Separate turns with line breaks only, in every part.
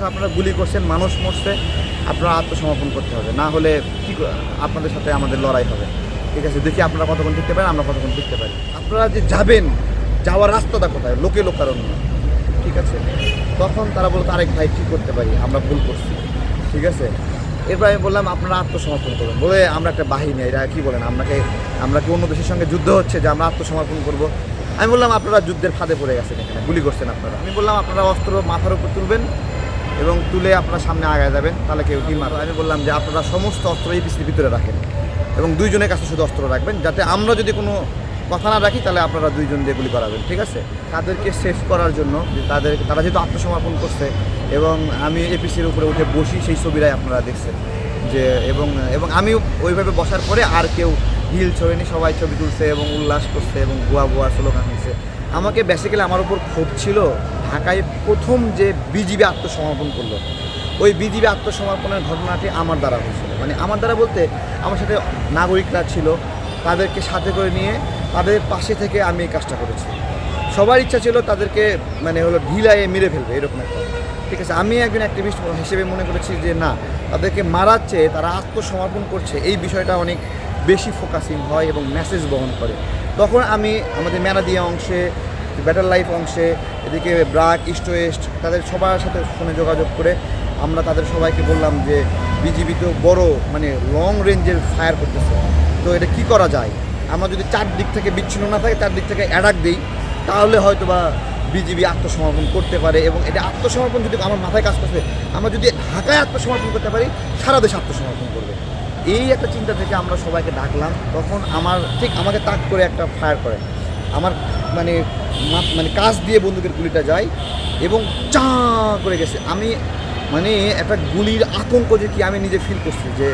আমরা আপনারা গুলি করছেন, মানুষ মরছে, আপনারা আত্মসমর্পণ করতে হবে। না হলে কি আপনাদের সাথে আমাদের লড়াই হবে। ঠিক আছে, দেখি আপনারা কতক্ষণ টিকতে পারেন, আমরা কতক্ষণ টিকতে পারি। আপনারা যে যাবেন, যাওয়ার রাস্তাটা কোথায়? লোকে লোকারণ্য। ঠিক আছে? তখন তারা বলতো আরেক ভাই ঠিক করতে পারি? আমরা ভুল করছি। ঠিক আছে? এরপর আমি বললাম, আপনারা আত্মসমর্পণ করুন। বলে আমরা একটা বাহিনী, এরা কী বলেন আপনাকে আমরা কি অন্য দেশের সঙ্গে যুদ্ধ হচ্ছে যে আমরা আত্মসমর্পণ করব? আমি বললাম, আপনারা যুদ্ধের ফাঁদে পড়ে গেছেন এখানে, গুলি করছেন আপনারা। আমি বললাম, আপনারা অস্ত্র মাথার উপর তুলবেন এবং তুলে আপনারা সামনে আগায় যাবেন, তাহলে কেউ ঢিল মারবে আমি বললাম যে আপনারা সমস্ত অস্ত্র এই পিসির ভিতরে রাখেন এবং দুইজনের কাছে শুধু অস্ত্র রাখবেন, যাতে আমরা যদি কোনো কথা না রাখি, তাহলে আপনারা দুইজন দিয়ে গুলি করাবেন, ঠিক আছে? তাদেরকে সেফ করার জন্য যে তাদের, তারা যেহেতু আত্মসমর্পণ করছে এবং আমি এপিসির উপরে উঠে বসি, সেই ছবিটাই আপনারা দেখছেন যে, এবং এবং আমি ওইভাবে বসার পরে আর কেউ হিল ছড়েনি, সবাই ছবি তুলছে এবং উল্লাস করছে এবং গোয়া গোয়া স্লোগান হয়েছে আমাকে বেসিক্যালি আমার উপর ক্ষোভ ছিল ঢাকায় প্রথম যে বিজিবি আত্মসমর্পণ করল, ওই বিজিবি আত্মসমর্পণের ঘটনাটি আমার দ্বারা হয়েছিল। মানে আমার দ্বারা বলতে, আমার সাথে নাগরিকরা ছিল, তাদেরকে সাথে করে নিয়ে তাদের পাশে থেকে আমি এই কাজটা করেছি। সবার ইচ্ছা ছিল তাদেরকে মানে হলো ঢিলাইয়ে মেরে ফেলবে, এরকম একটা। ঠিক আছে, আমি একজন অ্যাক্টিভিস্ট হিসেবে মনে করেছি যে না, তাদেরকে মারার চেয়ে তারা আত্মসমর্পণ করছে, এই বিষয়টা অনেক বেশি ফোকাসিং হয় এবং মেসেজ বহন করে। তখন আমি আমাদের ম্যানাদিয়া অংশে ব্যাটার লাইফ অংশে, এদিকে ব্রাক ইস্ট ওয়েস্ট তাদের সবার সাথে ফোনে যোগাযোগ করে আমরা তাদের সবাইকে বললাম যে বিজিবি তো বড় মানে লং রেঞ্জের ফায়ার করতেছে। তো এটা কি করা যায়? আমরা যদি চার দিক থেকে বিচ্ছিন্ন না থাকে, চার দিক থেকে অ্যাডাক দিই, তাহলে হয়তো বা বিজিবি আত্মসমর্পণ করতে পারে এবং এটা আত্মসমর্পণ যদি আমার মাথায় কাজ করছে, আমরা যদি ঢাকায় আত্মসমর্পণ করতে পারি, সারা দেশ আত্মসমর্পণ করবে। এই একটা চিন্তা থেকে আমরা সবাইকে ডাকলাম। তখন আমার, ঠিক আমাকে তাক করে একটা ফায়ার করে। আমার মানে মানে কাজ দিয়ে বন্দুকের গুলিটা যায় এবং চা করে গেছে। আমি মানে একটা গুলির আতঙ্ক যে কি আমি নিজে ফিল করছি যে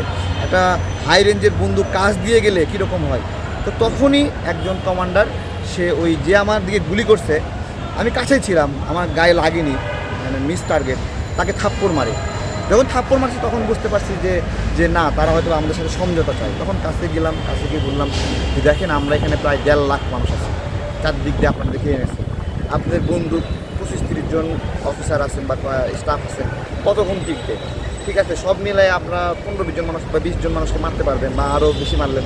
একটা হাই রেঞ্জের বন্দুক কাজ দিয়ে গেলে কীরকম হয়? তো তখনই একজন কমান্ডার সে ওই যে আমার দিকে গুলি করছে, আমি কাছেই ছিলাম, আমার গায়ে লাগেনি মানে মিস টার্গেট তাকে থাপ্পড় মারে। যখন থাপ্পড় মারছি তখন বুঝতে পারছি যে যে না, তারা হয়তো আমাদের সাথে সমঝোতা চায়। তখন কাছে গেলাম, কাছে গিয়ে বললাম যে, দেখেন, আমরা এখানে প্রায় দেড় লাখ মানুষ আছি। চারদিক দিয়ে আপনারা দেখে এনেছি। আপনাদের বন্ধু পঁচিশ তিরিশ জন অফিসার আছেন বা স্টাফ আছেন, কতক্ষণ টিকবে? ঠিক আছে, সব মিলাই আপনারা পনেরো বিশ জন মানুষ বা বিশ জন মানুষকে মারতে পারবেন বা আরও বেশি মারলেন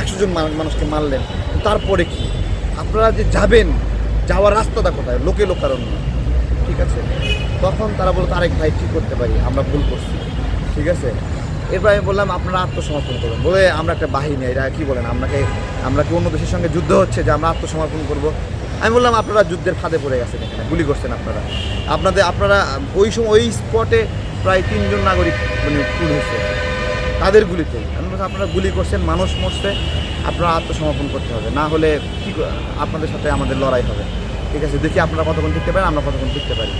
একশো জন মানুষকে মারলেন। তারপরে কি? আপনারা যে যাবেন, যাওয়ার রাস্তাটা কোথায়? লোকে লোকারণ্য। ঠিক আছে? তখন তারা বলতো, আরেক ভাই কী করতে পারি, আমরা ভুল করছি। ঠিক আছে? এরপর আমি বললাম আপনারা আত্মসমর্পণ করুন। বলে আমরা একটা বাহিনী এরা কি বলেন আপনাকে আমরা কি অন্য দেশের সঙ্গে যুদ্ধ হচ্ছে যে আমরা আত্মসমর্পণ করব? আমি বললাম আপনারা যুদ্ধের ফাঁদে পড়ে গেছেন এখানে গুলি করছেন আপনারা। আপনাদের আপনারা ওই সময় ওই স্পটে প্রায় তিনজন নাগরিক মানে খুন হয়েছে। তাদের গুলিতে আমি বলছি, আপনারা গুলি করছেন মানুষ মরছে আপনারা আত্মসমর্পণ করতে হবে। না হলে কি আপনাদের সাথে আমাদের লড়াই হবে। ঠিক আছে দেখি আপনারা কতক্ষণ টিকতে পারেন আমরা কতক্ষণ টিকতে পারি।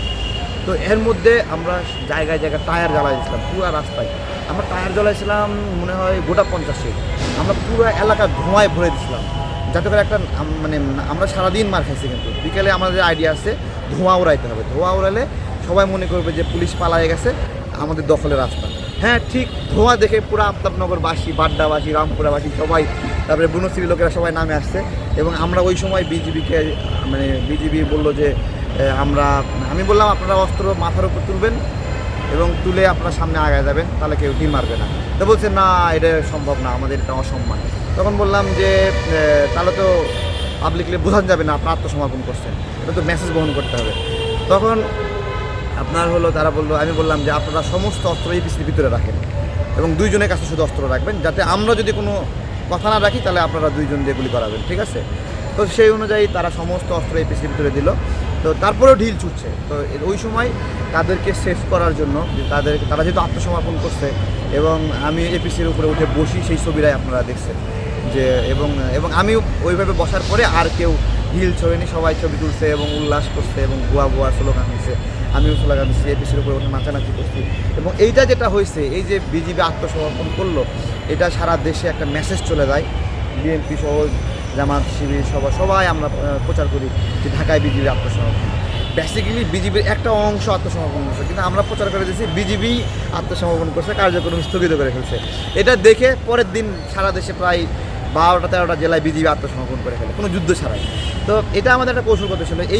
তো এর মধ্যে আমরা জায়গায় জায়গায় টায়ার জ্বালাইছিলাম পুরো রাস্তায়। আমরা টায়ার জ্বালাইছিলাম, মনে হয় গোটা পঞ্চাশে আমরা পুরো এলাকা ধোঁয়ায় ভরে দিছিলাম। যাতে করে একটা মানে আমরা সারাদিন মার খাইছি কিন্তু। বিকেলে আমাদের আইডিয়া আছে, ধোঁয়া উড়াইতে হবে। ধোঁয়া উড়ালে সবাই মনে করবে যে পুলিশ পালায়ে গেছে, আমাদের দখলের রাস্তা। হ্যাঁ ঠিক ধোঁয়া দেখে পুরো আফতাবনগরবাসী, বাড্ডাবাসী, রামপুরাবাসী সবাই, তারপরে বুনশ্রী লোকেরা সবাই নামে আসছে। এবং আমরা ওই সময় বিজিবিকে মানে বিজিবি বলল যে আমরা, আমি বললাম, আপনারা অস্ত্র মাথার উপর তুলবেন এবং তুলে আপনার সামনে আগায় যাবেন, তাহলে কেউ ঢিল মারবে না। তো বলছে, না, এটা সম্ভব না, আমাদের এটা অসম্মান। তখন বললাম যে তাহলে তো পাবলিকলি বোঝানো যাবে না, আপনার আত্মসমর্পণ করছেন। এটা তো মেসেজ বহন করতে হবে। তখন আপনার হলো, তারা বলল, আমি বললাম যে, আপনারা সমস্ত অস্ত্র এই পিসির ভিতরে রাখেন এবং দুইজনের কাছে শুধু অস্ত্র রাখবেন, যাতে আমরা যদি কোনো কথা না রাখি, তাহলে আপনারা দুইজন দিয়ে গুলি করাবেন, ঠিক আছে? তো সেই অনুযায়ী তারা সমস্ত অস্ত্র এই পিসির ভিতরে দিল। তো তারপরেও ঢিল ছুটছে। তো ওই সময় তাদেরকে সেফ করার জন্য তাদের তারা যেহেতু আত্মসমর্পণ করছে এবং আমি এপিসির উপরে উঠে বসি, সেই ছবিটাই আপনারা দেখছেন। যে এবং এবং আমি ওইভাবে বসার পরে আর কেউ হিল ছড়েনি, সবাই ছবি তুলছে এবং উল্লাস করছে এবং গোয়া গোয়া স্লোগান হয়েছে আমিও স্লোগান দিচ্ছি এপিসির উপরে উঠে নাচানাচি করছি। এবং এইটা যেটা হয়েছে, এই যে বিজিবি আত্মসমর্পণ করল, এটা সারা দেশে একটা মেসেজ চলে যায়। বিএনপি সহ জামাত, শিবির সবাই সবাই আমরা প্রচার করি যে ঢাকায় বিজেপি আত্মসমর্পণ। বেসিক্যালি বিজেপির একটা অংশ আত্মসমর্পণ করছে, কিন্তু আমরা প্রচার করে দিয়েছি বিজেপি আত্মসমর্পণ করছে, কার্যক্রম স্থগিত করে ফেলছে। এটা দেখে পরের দিন সারা দেশে প্রায় বারোটা তেরোটা জেলায় বিজেপি আত্মসমর্পণ করে ফেলে, কোনো যুদ্ধ ছাড়াই। তো এটা আমাদের একটা কৌশলগত ছিল এই